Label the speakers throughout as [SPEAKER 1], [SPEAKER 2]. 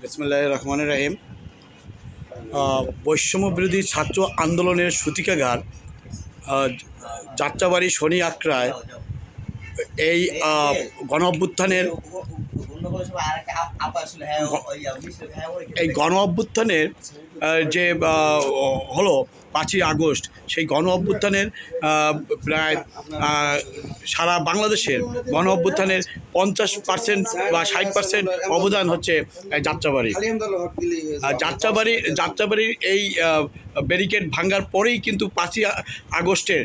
[SPEAKER 1] বিসমুল্লাহ রহমান রাহিম। আহ, বৈষম্য বিরোধী ছাত্র আন্দোলনের সূতিকাগার যাত্রাবাড়ি শনি আক্রায় এই আহ, গণ অভ্যুত্থানের এই গণ অভ্যুত্থানের যে হলো পাঁচই আগস্ট সেই গণ অভ্যুত্থানের প্রায় সারা বাংলাদেশের গণ অভ্যুত্থানের পঞ্চাশ পার্সেন্ট বা ষাট পার্সেন্ট অবদান হচ্ছে যাত্রাবাড়ি। আর যাত্রাবাড়ি যাত্রাবাড়ির এই ব্যারিকেড ভাঙ্গার পরেই কিন্তু পাঁচই আগস্টের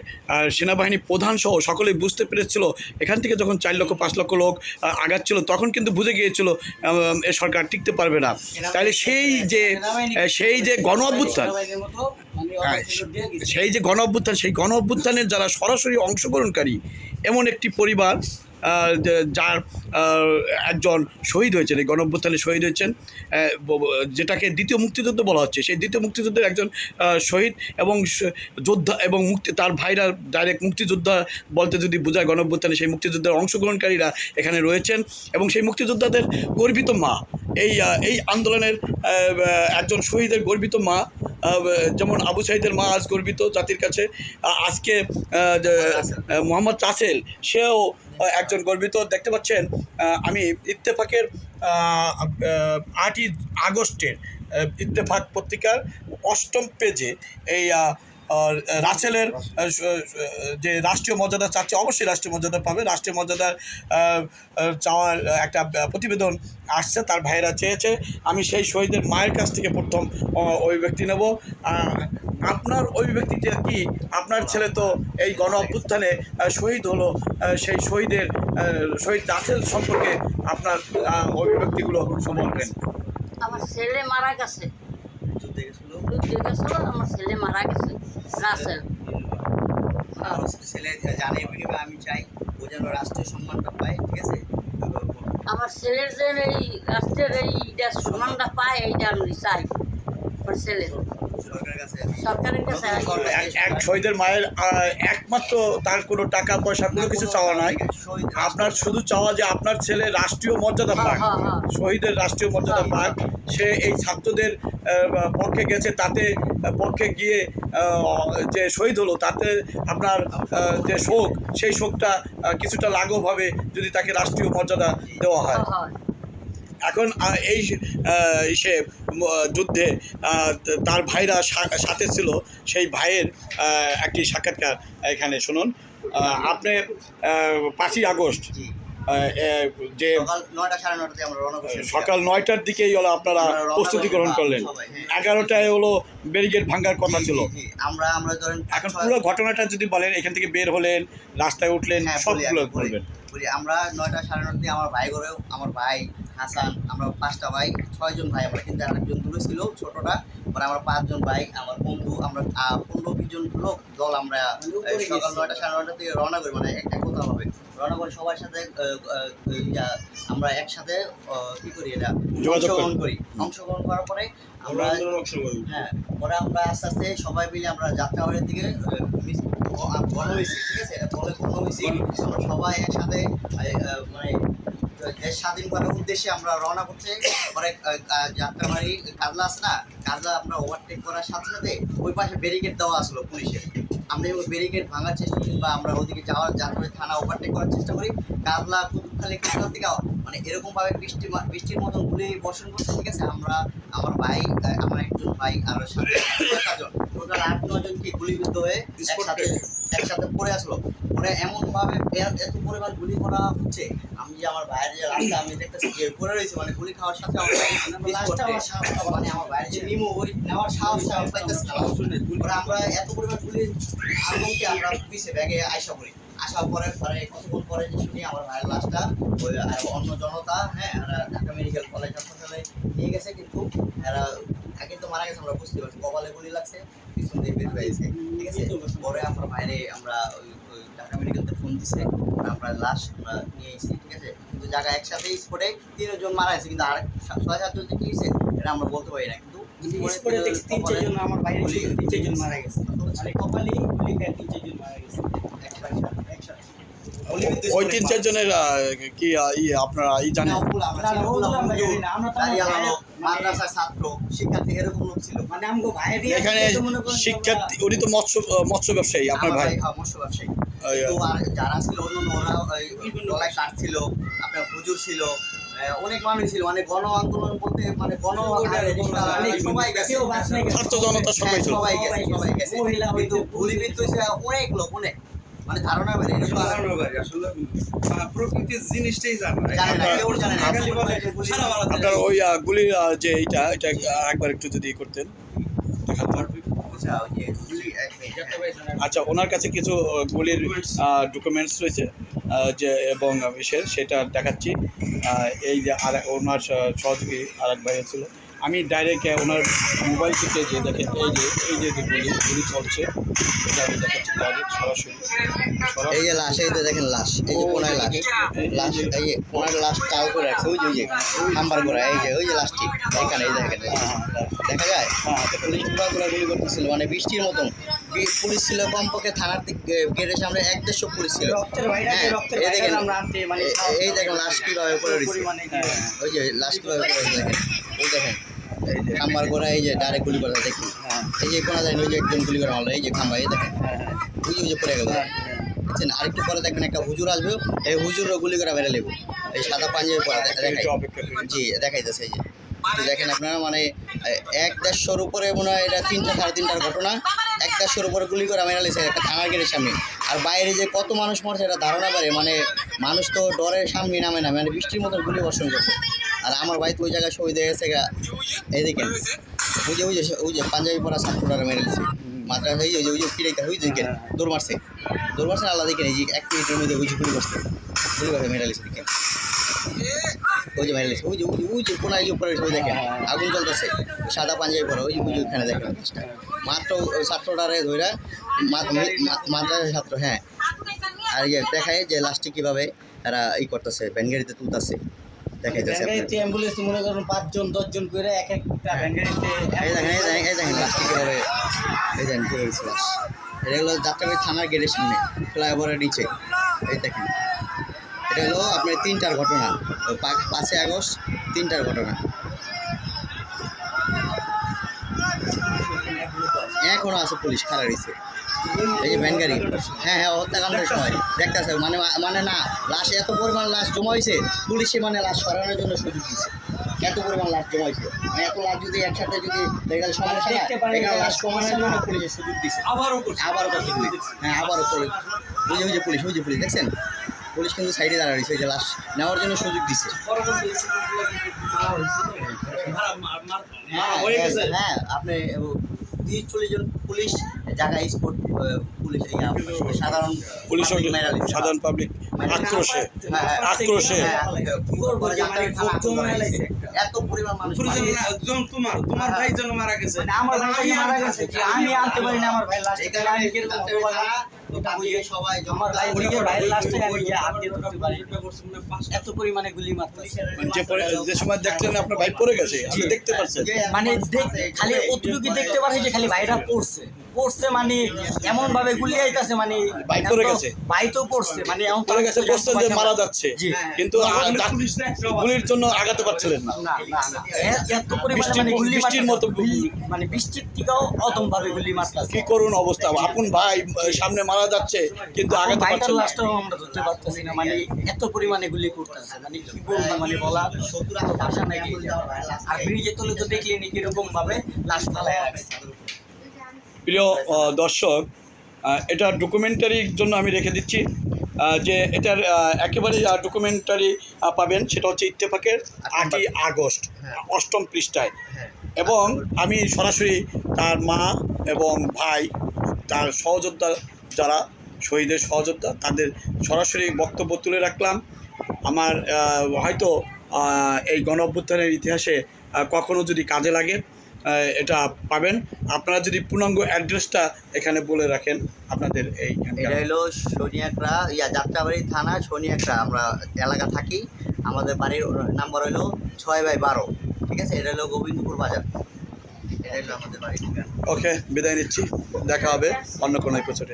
[SPEAKER 1] সেনাবাহিনী প্রধান সহ সকলেই বুঝতে পেরেছিল এখান থেকে যখন চার লক্ষ পাঁচ লক্ষ লোক আগাচ্ছিল তখন কিন্তু বুঝে গিয়েছিল এ সরকার টিকতে পারবে না। তাহলে সেই যে সেই যে গণ অভ্যুত্থান, সেই যে গণ অভ্যুত্থান, সেই গণ অভ্যুত্থানের যারা সরাসরি অংশগ্রহণকারী, এমন একটি পরিবার যার একজন শহীদ হয়েছেন, এই গণ অভ্যুত্থানে শহীদ হয়েছেন যেটাকে দ্বিতীয় মুক্তিযুদ্ধ বলা হচ্ছে। সেই দ্বিতীয় মুক্তিযুদ্ধের একজন শহীদ এবং যোদ্ধা এবং মুক্তি, তার ভাইরা ডাইরেক্ট মুক্তিযোদ্ধা বলতে যদি বোঝায় গণ অভ্যুত্থানে, সেই মুক্তিযুদ্ধের অংশগ্রহণকারীরা এখানে রয়েছেন এবং সেই মুক্তিযোদ্ধাদের গর্বিত মা এই এই আন্দোলনের একজন শহীদের গর্বিত মা যেমন আবু সাইদের মা আজ গর্বিত জাতির কাছে আজকে মোহাম্মদ চাসেল সেও একজন গর্বিত। দেখতে পাচ্ছেন আমি ইত্তেফাকের আটই আগস্টের ইত্তেফাক পত্রিকার অষ্টম পেজে এই রাসেলের যে রাষ্ট্রীয় মর্যাদা চাচ্ছে অবশ্যই রাষ্ট্রীয় মর্যাদা পাবে। রাষ্ট্রীয় মর্যাদার চাওয়ার একটা প্রতিবেদন আসছে তার ভাইয়েরা চেয়েছে। আমি সেই শহীদের মায়ের কাছ থেকে প্রথম আহ, অভিব্যক্তি নেব। আপনার আপনার অভিব্যক্তিটা কি? আপনার ছেলে তো এই গণ অভ্যুত্থানে শহীদ হলো সেই শহীদের শহীদ রাসেল সম্পর্কে আপনার অভিব্যক্তিগুলো বলবেন।
[SPEAKER 2] আমার ছেলে মারা গেছে। যুদ্ধে গেছিল আমার ছেলে মারা গেছে। রাসেল।
[SPEAKER 3] ছেলে জানে বিনিময়ে আমি চাই ও যেন রাষ্ট্রীয় সম্মানটা পায় ঠিক আছে?
[SPEAKER 2] আমার ছেলের যে এই রাষ্ট্রের এইটা সম্মানটা পায় এইটা আমি চাই আমার ছেলে
[SPEAKER 1] এক- শহীদের মায়ের একমাত্র তার কোনো টাকা পয়সা কোনো কিছু চাওয়া নাই। আপনার শুধু চাওয়া যে আপনার ছেলে রাষ্ট্রীয় মর্যাদা পাক
[SPEAKER 2] হ্যাঁ, হ্যাঁ, হ্যাঁ।
[SPEAKER 1] শহীদের রাষ্ট্রীয় মর্যাদা
[SPEAKER 2] হ্যাঁ,
[SPEAKER 1] পাক সে এই ছাত্রদের পক্ষে গেছে তাতে পক্ষে গিয়ে যে শহীদ হলো তাতে আপনার যে শোক সেই শোকটা কিছুটা লাঘব হবে যদি তাকে রাষ্ট্রীয় মর্যাদা দেওয়া হয়।
[SPEAKER 2] হয়।
[SPEAKER 1] এখন এই সে যুদ্ধে তার ভাইরা সাথে ছিল সেই ভাইয়ের একটি সাক্ষাৎকার এখানে শুনুন। আপনি পাঁচই আগস্ট যে
[SPEAKER 3] সকাল
[SPEAKER 1] নয়টার দিকেই হলো আপনারা প্রস্তুতি গ্রহণ করলেন।
[SPEAKER 3] হ্যাঁ।
[SPEAKER 1] এগারোটায় হলো ব্যারিকেড ভাঙ্গার কথা ছিল।
[SPEAKER 3] আমরা আমরা ধরেন
[SPEAKER 1] এখন পুরো ঘটনাটা যদি বলেন এখান থেকে বের হলেন রাস্তায় উঠলেন
[SPEAKER 3] হ্যাঁ,
[SPEAKER 1] সবগুলো বলবেন।
[SPEAKER 3] আমরা নয়টা সাড়ে নটাতে আমার ভাই করেও আমার ভাই হাসান আমরা পাঁচটা ভাই ছয়জন ভাই আমরা কিন্তু আরেকজন দূরে ছিল ছোটটা মানে আমরা পাঁচজন ভাই আমার বন্ধু আমরা পনেরো বিশ জন লোক দল আমরা সকাল নয়টা সাড়ে নয়টা থেকে রওনা করি মানে একটা কথা হবে রওনা করে সবার সাথে আমরা একসাথে কি করি এটা অংশগ্রহণ করি। অংশগ্রহণ করার পরে আমরা হ্যাঁ পরে আমরা আস্তে আস্তে সবাই মিলে আমরা যাত্রাবাড়ির দিকে বড় হয়েছি ঠিক আছে? এটা বলে বড় হয়েছি। আমরা সবাই একসাথে মানে দেশ স্বাধীন করার উদ্দেশ্যে আমরা রওনা করছি। পরে যাত্রাবাড়ি কাজলা আছে না? কাজলা আমরা ওভারটেক করার সাথে সাথে ওই পাশে ব্যারিকেড দেওয়া আসলো পুলিশের আমরা ওই ব্যারিকেড ভাঙার চেষ্টা করি বা আমরা ওদিকে যাওয়ার যাত্রাবাড়ি থানা ওভারটেক করার চেষ্টা করি। কাজলা কুতুবখালি কাজলা থেকে মানে এরকম ভাবে বৃষ্টি বৃষ্টির মতন গুলি বর্ষণ করছে ঠিক আছে? আমরা আমার ভাই আমার একজন ভাই আর সাথে টোটাল আট নজন কি গুলিবিদ্ধ হয়ে একসাথে একসাথে পড়ে আসলো। এমন ভাবে এত পরিমাণ গুলি করা হচ্ছে আমি যে আমার ভাইয়ের যে রাস্তা আমি দেখতেছি যে পড়ে রয়েছে মানে গুলি খাওয়ার সাথে মানে আমার ভাইয়ের যে নিমো ওই নেওয়ার সাহস আমি পাইতেছি না। আমরা এত পরিমাণ গুলি আগুনকে আমরা পিছে ব্যাগে আইসা পড়ি। আসার পরে পরে কতক্ষণ পরে যে শুনি আমার ভাইয়ের লাশটা ওই অন্য জনতা হ্যাঁ ঢাকা মেডিকেল কলেজ হাসপাতালে নিয়ে গেছে কিন্তু এরা একে তো মারা গেছে আমরা বুঝতে পারছি। কপালে গুলি লাগছে পিছন দিয়ে বের হয়েছে ঠিক আছে? পরে আমরা বাইরে আমরা ঢাকা মেডিকেলতে ফোন দিছে আমরা লাশ আমরা নিয়ে এসেছি ঠিক আছে? কিন্তু জায়গা একসাথে স্পটে তিনজন মারা গেছে কিন্তু আর ছয় সাতজন যে কি হয়েছে এটা আমরা বলতে পারি না। কিন্তু
[SPEAKER 4] স্পটে দেখছি তিন চারজন আমার বাইরে তিন চারজন মারা গেছে। মানে কপালি গুলি খায় তিন চারজন মারা গেছে।
[SPEAKER 3] একসাথে।
[SPEAKER 4] একসাথে।
[SPEAKER 1] তিন চারজনের কি আপনারা ই জানেন?
[SPEAKER 4] মানে
[SPEAKER 1] এখানে শিক্ষার্থী উনি তো মৎস্য মৎস্য ব্যবসায়ী আপনার ভাই।
[SPEAKER 3] ভাই মৎস্য ব্যবসায়ী। তো আর যারা ছিল অন্য ওরা গলায় কাঠ ছিল আপনার হুজুর ছিল অনেক মানুষ ছিল। মানে গণ আন্দোলন বলতে মানে গণ সবাই গেছে
[SPEAKER 4] কেউ বাদ নাই। গেছে।
[SPEAKER 1] ছাত্র জনতা সবাই
[SPEAKER 3] হ্যাঁ, সবাই গেছে সবাই গেছে। কিন্তু
[SPEAKER 4] হইতে
[SPEAKER 3] গুলিবিদ্ধ হয়েছে অনেক লোক অনেক। মানে ধারণা বাইরে এরকম আর
[SPEAKER 5] আসলে প্রকৃতির জিনিসটাই জানে
[SPEAKER 1] আপনার ওই যে এইটা এটা একবার একটু যদি করতেন।
[SPEAKER 3] আচ্ছা, ওই যে গুলি এক- হ্যাঁ।
[SPEAKER 1] আচ্ছা ওনার কাছে কিছু গুলির ডকুমেন্টস রয়েছে যে এবং সেটা দেখাচ্ছি। এই যে আর ওনার সহযোগী আর এক ভাই ছিল। আমি ডাইরেক্ট ওনার মোবাইল থেকে যে দেখেন এই যে এই যে গুলি গুলি চলছে এটা আমি দেখাচ্ছি ডাইরেক্ট সরাসরি।
[SPEAKER 3] এই যে লাশ এই যে দেখেন লাশ এই যে কোনায় লাশ। লাশ এই যে কোনার লাশ টাও করে রাখছে ওই যে ওই যে নাম্বার করা এই যে ওই যে লাশটি এখানে এই দেখেন। দেখা যায়? পুলিশ পুরা পুরা গুলি করতেছিল মানে বৃষ্টির মতন। পুলিশ ছিল কমপক্ষে থানার দিকে গেটের সামনে এক দেড়শো পুলিশ ছিল। হ্যাঁ, এই দেখেন
[SPEAKER 4] আমরা আনতে মানে
[SPEAKER 3] এই- এই দেখেন লাশ কীভাবে পড়ে রয়েছে
[SPEAKER 4] পরিমাণে কি
[SPEAKER 3] ওই যে লাশ কীভাবে পড়ে রয়েছে দেখেন। ওই দেখেন খাম্বার করা এই যে ডাইরেক্ট গুলি করা দেখি। এই যে কোনা যায় ওই যে একজন গুলি করা হলো এই যে খাম্বা এই দেখেন। ওই যে পড়ে গেল। বুঝছেন আরেকটু পরে দেখবেন একটা হুজুর আসবে এই হুজুরও গুলি করা বেড়ে লেবু এই সাদা পাঞ্জাবি পরা দেখাই।
[SPEAKER 1] অপেক্ষা করি।
[SPEAKER 3] জি দেখাইতেছে এই যে। দেখেন আপনারা মানে এক দেড়শোর উপরে মনে হয় এটা তিনটা সাড়ে তিনটার ঘটনা। এক দেড়শোর উপরে গুলি করে মেরা লেছে একটা থানার গেটের সামনে। আর বাইরে যে কত মানুষ মরছে এটা ধারণা করে মানে মানুষ তো ডরের সামনে নামে না মানে বৃষ্টির মতো গুলি বর্ষণ করছে। আর আমার ভাই তো ওই জায়গায় শহীদ হয়ে গেছে দেখেন ওই যে ওই যে ওই যে পাঞ্জাবি পরা ছাত্রটারা মেরে লেছে মাদ্রাসা ওই যে ওই যে পিড়াইতে ওই দেখেন দৌড় মারছে। দৌড় মারছে আল্লাহ দেখেন এই যে এক মিনিটের মধ্যে ওই যে গুলি করছে। গুলি করে মেরে লেছে দেখেন ওই যে মেরে লেছে ওই যে ওই যে ওই যে কোনায় উপরে ওই দেখেন আগুন জ্বলতেছে। সাদা পাঞ্জাবি পরে, ওই যে ওই যে ওখানে দেখেন মাত্র ছাত্রটারে ধইরা মাদ্রাসা ছাত্র হ্যাঁ। আর ইয়ে দেখায় যে লাস্টে কীভাবে এরা ই করতেছে, ব্যানগাড়িতে তুলতেছে।
[SPEAKER 4] ব্যাঙ্গাইতে অ্যাম্বুলেন্স মনে করুন পাঁচজন দশজন করে এক একটা ব্যাঙ্গাইতে
[SPEAKER 3] এই দেখেন এই দেখেন এই দেখেন লাস্টে কীভাবে এই দেখেন কী হয়েছে? লাশ এটা হলো যাত্রাবাড়ি থানার গেটের সামনে ফ্লাইওভারের নিচে। এই দেখেন এটা হলো আপনার তিনটার ঘটনা। পাঁচই আগস্ট তিনটার ঘটনা। এখনও আছে পুলিশ খারাপ এই যে ভ্যান গাড়ি। হ্যাঁ হ্যাঁ হত্যাকাণ্ডের সময়। দেখতেছে? মানে মানে না লাশ এত পরিমাণ লাশ জমা হয়েছে পুলিশে মানে লাশ সরানোর জন্য সুযোগ দিচ্ছে এত পরিমাণ লাশ জমা হয়েছে। মানে এত লাশ যদি একসাথে যদি দেখা সমস্যা এখানে লাশ কমানোর জন্য পুলিশে সুযোগ দিচ্ছে
[SPEAKER 5] আবারও।
[SPEAKER 3] আবারও করছে হ্যাঁ আবারও করে ওই যে ওই যে পুলিশ ওই যে পুলিশ দেখছেন? পুলিশ কিন্তু সাইডে দাঁড়া রয়েছে যে লাশ নেওয়ার জন্য সুযোগ দিচ্ছে হ্যাঁ
[SPEAKER 5] হ্যাঁ
[SPEAKER 3] আপনি তিরিশ চল্লিশ জন পুলিশ স্পট পুলিশ সাধারণ
[SPEAKER 1] পুলিশ। সাধারণ পাবলিক আক্রোশে
[SPEAKER 3] হ্যাঁ, হ্যাঁ।
[SPEAKER 1] আক্রোশে।
[SPEAKER 3] হ্যাঁ,
[SPEAKER 4] কি করব? যে মানে
[SPEAKER 3] থানা
[SPEAKER 4] ক্ষোভ জমে
[SPEAKER 3] আন্দোলন
[SPEAKER 4] লাইছে
[SPEAKER 3] হয়েছে। এত পরিমাণ মানুষ
[SPEAKER 5] পুরো
[SPEAKER 3] মারা
[SPEAKER 5] যেন
[SPEAKER 3] গেছে।
[SPEAKER 5] না, একজন তোমার তোমার ভাই যেন মারা গেছে।
[SPEAKER 4] মানে আমার ভাই মারা গেছে আমি আনতে পারি না আমার ভাই লাস্ট আমি কীরকম
[SPEAKER 3] জানতে
[SPEAKER 4] হতে
[SPEAKER 3] হবে
[SPEAKER 4] পারি
[SPEAKER 3] না, ওটা বুঝে সবাই
[SPEAKER 4] আমার ভাই
[SPEAKER 3] জমা
[SPEAKER 4] লাস্টে আমি হাত দিয়ে ধরতে পারি
[SPEAKER 5] ওইটা করছে মনে হয় পাঁচটা।
[SPEAKER 4] এত পরিমাণে গুলি মারতেছে।
[SPEAKER 1] মানে যে পরে- সময় দেখলেন আপনার ভাই পড়ে গেছে আপনি দেখতে পাচ্ছেন।
[SPEAKER 4] মানে খালি অতটুকু দেখতে পারছি যে খালি ভাইটা পড়ছে। পড়ছে মানে এমন ভাবে গুলি আইতাছে মানে
[SPEAKER 1] ভাই পড়ে গেছে।
[SPEAKER 4] ভাই তো পড়ছে মানে এমন
[SPEAKER 1] পড়ে গেছে বলছেন যে মারা যাচ্ছে। কিন্তু। গুলির জন্য আগাতে পারছিলেন না।
[SPEAKER 4] না এত পরিমাণে
[SPEAKER 1] বৃষ্টির
[SPEAKER 4] মানে গুলি
[SPEAKER 1] বৃষ্টির মতো
[SPEAKER 4] মানে বৃষ্টির থেকেও অদম ভাবে গুলি মারতাছে।
[SPEAKER 1] কি করুন অবস্থা? আপন ভাই সামনে মারা যাচ্ছে কিন্তু আগাতে পারছেন না।
[SPEAKER 4] লাশটাও আমরা ধরতে পারতেছি না। মানে এত পরিমাণে গুলি করতেছে। মানে কি বলব মানে বলা
[SPEAKER 3] সত্তর
[SPEAKER 4] তো ভাষা নাই। আর ব্রিজে তলে তো দেখলেনি কীরকম ভাবে লাশ ফালায় রাখছে।
[SPEAKER 1] প্রিয় দর্শক এটা ডকুমেন্টারির জন্য আমি রেখে দিচ্ছি যে এটার একেবারে ডকুমেন্টারি পাবেন সেটা হচ্ছে ইত্তেফাকের আটই আগস্ট
[SPEAKER 3] হ্যাঁ।
[SPEAKER 1] অষ্টম পৃষ্ঠায়।
[SPEAKER 3] হ্যাঁ।
[SPEAKER 1] এবং আমি সরাসরি তার মা এবং ভাই তার সহযোদ্ধা যারা শহীদের সহযোদ্ধা তাদের সরাসরি বক্তব্য তুলে রাখলাম। আমার হয়তো এই গণ অভ্যুত্থানের ইতিহাসে আহ, কখনো যদি কাজে লাগে এটা পাবেন। আপনারা যদি পূর্ণাঙ্গ অ্যাড্রেসটা এখানে বলে রাখেন আপনাদের এই
[SPEAKER 3] এটা হলো সোনিয়াকড়া ইয়া যাত্রাবাড়ি থানা সোনিয়াকড়া আমরা এলাকা থাকি আমাদের বাড়ির নাম্বার হলো ছয় বাই বারো ঠিক আছে? এটা হলো গোবিন্দপুর বাজার। এটা হলো আমাদের বাড়ির
[SPEAKER 1] ওকে বিদায় নিচ্ছি। দেখা হবে অন্য কোনো এপিসোডে